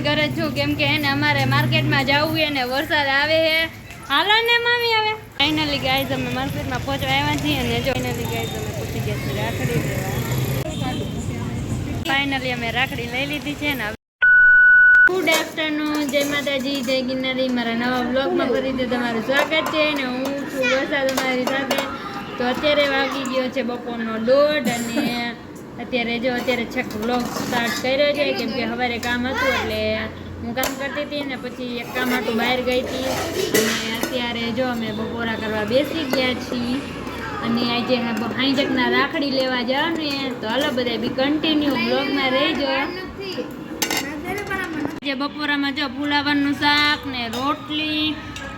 ને ઘરે છું. કેમ કે એને અમારે માર્કેટમાં જવું છે ને વરસાદ આવે છે. હાલો ને મામી આવે ફાઇનલી ગાઈઝ અમે માર્કેટમાં પહોંચવા આવ્યા છીએ અને જો ફાઇનલી ગાઈઝ અમે પહોંચી ગયા છીએ રાખડી ફાઇનલી અમે રાખડી લઈ લીધી છે ને ગુડ આફ્ટરનૂન જય માતાજી, જય ગિરનારી. મારા નવા બ્લોગમાં ફરીથી તમારું સ્વાગત છે ને હું છું વરસાદ અમારી સાથે. તો અત્યારે વાગી ગયો છે બપોરનો દોઢ અને અત્યારે જો અત્યારે છેક વ્લોગ સ્ટાર્ટ કર્યો છે, કેમ કે સવારે કામ હતું એટલે હું કામ કરતી હતી ને પછી એક કામ હતું, બહાર ગઈ હતી. અને અત્યારે જો અમે બપોરા કરવા બેસી ગયા છીએ. અને આજે હાઈજકના રાખડી લેવા જાઓ ને તો હાલો બધા બી કન્ટિન્યુ બ્લોગમાં રહેજો. આજે બપોરામાં જો ફુલાવરનું શાક ને રોટલી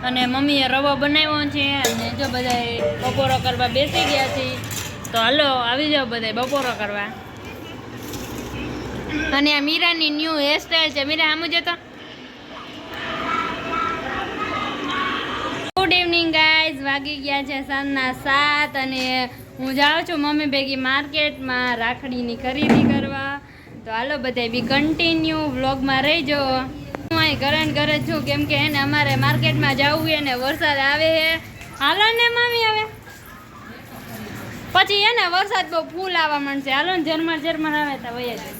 અને મમ્મીએ રવો બનાવ્યો છે. અને જો બધા બપોરો કરવા બેસી ગયા છે તો હાલો, આવી જાઓ બધા બપોરો કરવા. અને આ મીરાની ન્યૂ હેરસ્ટાઈલ છે. મીરા આમ જતો. ગુડ ઇવનિંગ ગાઈઝ વાગી ગયા છે સાંજના સાત અને હું જાઉં છું મમ્મી ભેગી માર્કેટમાં રાખડીની ખરીદી કરવા. તો હાલો બધા બી કન્ટિન્યુ વ્લોગમાં રહીજો. હું અહીં ઘરે ઘરે છું. કેમ કે એને અમારે માર્કેટમાં જવું છે ને, વરસાદ આવે છે. હાલો ને મમ્મી આવે પછી એને વરસાદ બહુ ફૂલ આવવા માંડશે. હાલો ને જર્મન ઝરમર આવે તો વયા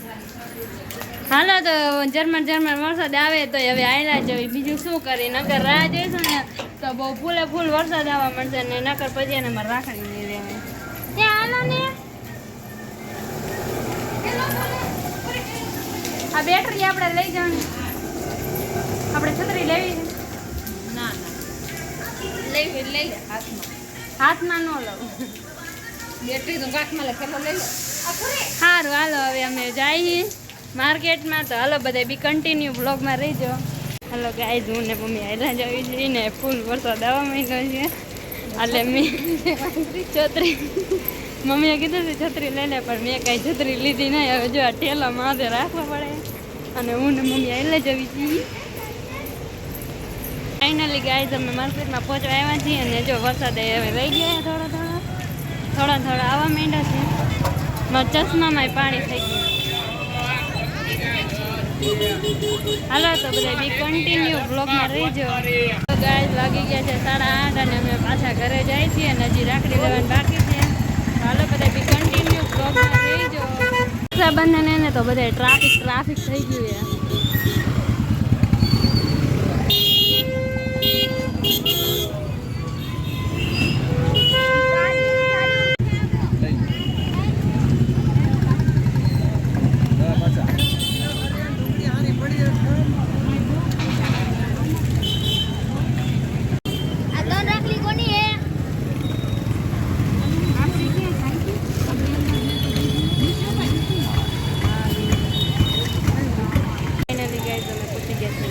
હાલો તો જર્મન જર્મન વરસાદ આવે તો હવે આયલા જવી બીજું શું કરી? નકર રાહ જોઈશું ને તો બહુ ફૂલે ફૂલ વરસાદ આવવા મળશે ને નકર પછી એને મારે રાખડી નહીં રહેવાય ત્યાં હાલો ને. આ બેટરી આપણે લઈ જવાની. આપણે છત્રી લેવી છે. ના ના. લઈ લઈ હાથમાં. હાથમાં ન લઉં. સારું હાલો, હવે અમે જઈએ માર્કેટમાં. તો હાલો બધા બી કન્ટિન્યુ બ્લોગમાં રહીજો. હાલો ગાય હું ને મમ્મી આયલા જવી છે ને ફૂલ વરસાદ આવવા માંડ્યો છે. એટલે મેં છત્રી, મમ્મીએ કીધું છે છત્રી લઈ લે, પણ મેં કાંઈ છત્રી લીધી નહીં. હવે જો આ ઠેલા માથે રાખવા પડે. અને હું ને મમ્મી આયલા જવી છીએ. ફાઇનલી ગાય અમે માર્કેટમાં પહોંચવા આવ્યા છીએ અને જો વરસાદ હવે રહી ગયા થોડો થોડો. થોડા થોડા આવવા માંડ્યા છે. મારા ચશ્મામાં પાણી થઈ ગયું. હાલો તો બધા બી કન્ટિન્યુ બ્લોગમાં રહીજો. ગાય લાગી ગયા છે સાડા આઠ અને અમે પાછા ઘરે જાય છીએ અને હજી રાખડી લેવાની બાકી છે. હાલો બધા બી કન્ટિન્યુ બ્લોગમાં રહીજો. રક્ષાબંધન એને તો બધા ટ્રાફિક ટ્રાફિક થઈ ગયું છે.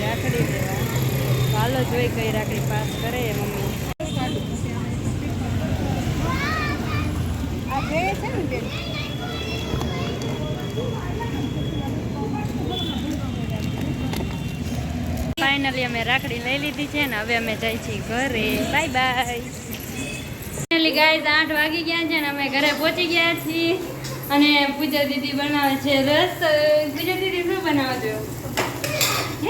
રાખડી હાલો જોઈ કઈ રાખડી પાસ કરે એ મમ્મી. આ જે છે ને બેન. ફાઇનલી અમે રાખડી લઈ લીધી છે ને હવે અમે જાય છીએ ઘરે. બાય બાય ફાઇનલી ગાઈઝ આઠ વાગી ગયા છે ને અમે ઘરે પહોંચી ગયા છીએ. અને પૂજા દીદી બનાવે છે રસ પૂજા દીદી શું બનાવજો શું બનાવો છો? તો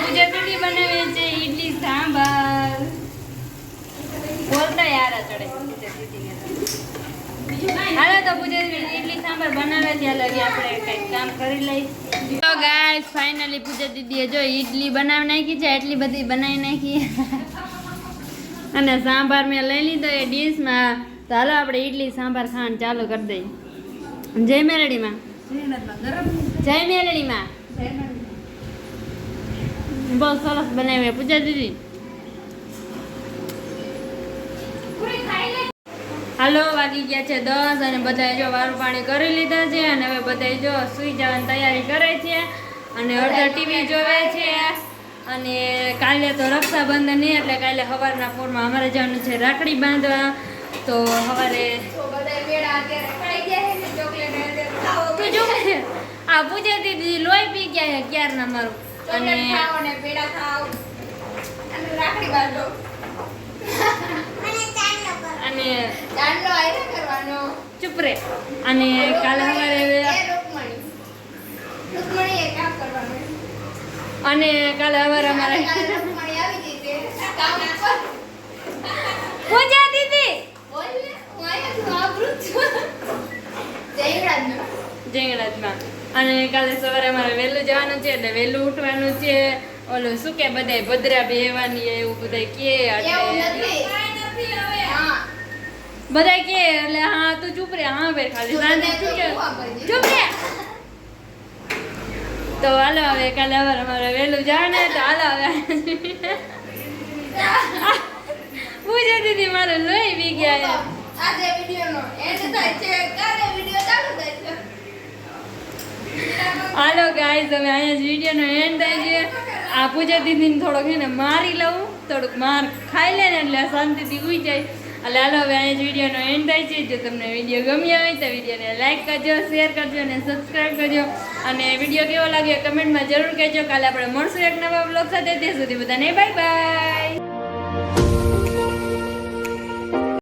પૂજા દીદી બનાવે છે ઈડલી, સાંભાર. બોલતા યાર ચડે હાલો તો પૂજા ઈડલી, સાંભાર બનાવે ત્યાં આપણે કંઈક કામ કરી લઈ તો ગાઈસ ફાઇનલી પૂજા દીદીએ જો ઈડલી બનાવી નાખી છે એટલી બધી બનાવી નાખી. અને સાંભાર મેં લઈ લીધો એ ડીશમાં ચાલો આપણે ઈડલી, સાંભાર ખાવાનું ચાલુ કરી દઈએ. જય મેલડીમાં. જય મેલડીમાં. બહુ સરસ બનાવ્યા. પૂજા દીદી. હાલો વાગી ગયા છે દસ અને બધાએ જો વારું પાણી કરી લીધા છે અને હવે બધાએ જો સુઈ જવાની તૈયારી કરે છે અને અડધા ટીવી જોવે છે. અને કાલે તો રક્ષાબંધન નહીં એટલે કાલે સવારના પૂરમાં અમારે જવાનું છે રાખડી બાંધવા. તો સવારે તું જો આ પૂજા દીદી લોહી પી ગયા છે ક્યારના મારું? અને અને અને ચાંદલો આયરો કરવાનો. ચૂપ રે. અને કાલે સવારે રૂકમણી રૂકમણી. એ કામ કરવાનું. અને કાલે સવારે અમારે રૂકમણી આવી જશે કામ પર પૂજા દીદી બોલ ને હું અહીંયા છું આબરૂ છું જંગલાજમાં અને કાલે સવારે અમારે વહેલું જવાનું છે એટલે વહેલું ઉઠવાનું છે. ઓલું શું કે બધાય ભદ્રા બેહવાની એવું બધાય કે બધાય કે એટલે હા તું ચૂપ રે હા ભાઈ ખાલી તો ચૂપ રે. તો હાલો હવે કાલે સવારે અમારે વહેલું જવાનું તો હાલો હવે. પૂજા દીદી મારે લોહી બી ગયા આજે વિડિયોનો એન્ડ થાય છે. કાલે વીડિયો ચાલુ થાય છે. હાલો ગાઈઝ હવે અહીંયા જ વિડીયોનો એન્ડ થઈ છે. આ પૂજા દીદીને થોડોક છે ને મારી લઉં. થોડુંક માર ખાઈ લે ને એટલે શાંતિથી ઉઈ જાય. એટલે હાલો હવે અહીંયા જ વિડીયોનો એન્ડ થાય છે. જો તમને વીડિયો ગમ્યો હોય તો વિડીયોને લાઈક કરજો શેર કરજો અને સબસ્ક્રાઈબ કરજો. અને વીડિયો કેવો લાગ્યો કમેન્ટમાં જરૂર કહેજો. કાલે આપણે મળશું એક નવા બ્લોગ સાથે. ત્યાં સુધી બધાને બાય બાય